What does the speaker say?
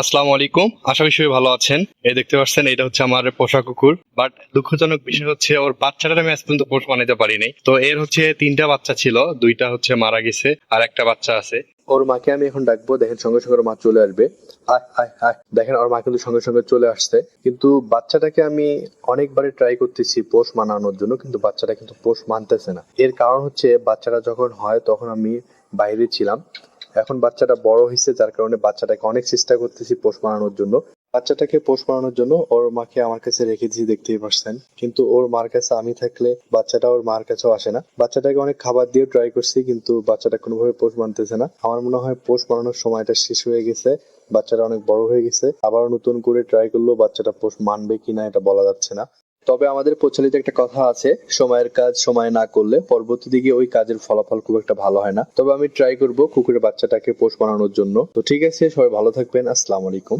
আসসালামু আলাইকুম। আশা করি সবাই ভালো আছেন। এই দেখতে পাচ্ছেন, এটা হচ্ছে আমার পোষা কুকুর। বাট দুঃখজনক বিষয় হচ্ছে, ওর বাচ্চাটা আমি আজ পর্যন্ত পোষ বানাইতে পারিনি তো এর হচ্ছে তিনটা বাচ্চা ছিল, দুইটা হচ্ছে মারা গেছে, আর একটা বাচ্চা আছে। ওর মাকে আমি এখন ডাকবো, দেখেন সঙ্গে সঙ্গে ওর মা চলে আসবে। দেখেন, ওর মা কিন্তু সঙ্গে সঙ্গে চলে আসছে। কিন্তু বাচ্চাটাকে আমি অনেকবারই ট্রাই করতেছি পোষ মানানোর জন্য, কিন্তু বাচ্চাটা কিন্তু পোষ মানতেছে না। এর কারণ হচ্ছে, বাচ্চাটা যখন হয়, তখন আমি বাইরে ছিলাম। এখন বাচ্চাটা বড় হয়েছে, যার কারণে বাচ্চাটাকে অনেক চেষ্টা করতেছি পোষ মানানোর জন্য। বাচ্চাটাকে পোষ মানানোর জন্য ওর মাকে আমার কাছে রেখে দিয়েছি দেখতেই পারছেন। কিন্তু ওর মার কাছে আমি থাকলে বাচ্চাটা ওর মার কাছেও আসে না। বাচ্চাটাকে অনেক খাবার দিয়ে ট্রাই করছি, কিন্তু বাচ্চাটা কোনোভাবে পোষ মানতেছে না। আমার মনে হয় পোষ মানানোর সময়টা শেষ হয়ে গেছে, বাচ্চাটা অনেক বড় হয়ে গেছে। আবার নতুন করে ট্রাই করলেও বাচ্চাটা পোষ মানবে কিনা এটা বলা যাচ্ছে না। তবে আমাদের প্রচলিত একটা কথা আছে, সময়ের কাজ সময় না করলে পরবর্তী দিকে ওই কাজের ফলাফল খুব একটা ভালো হয় না। তবে আমি ট্রাই করব কুকুরের বাচ্চাটাকে পোষ বানানোর জন্য। তো ঠিক আছে, সবাই ভালো থাকবেন, আসসালামু আলাইকুম।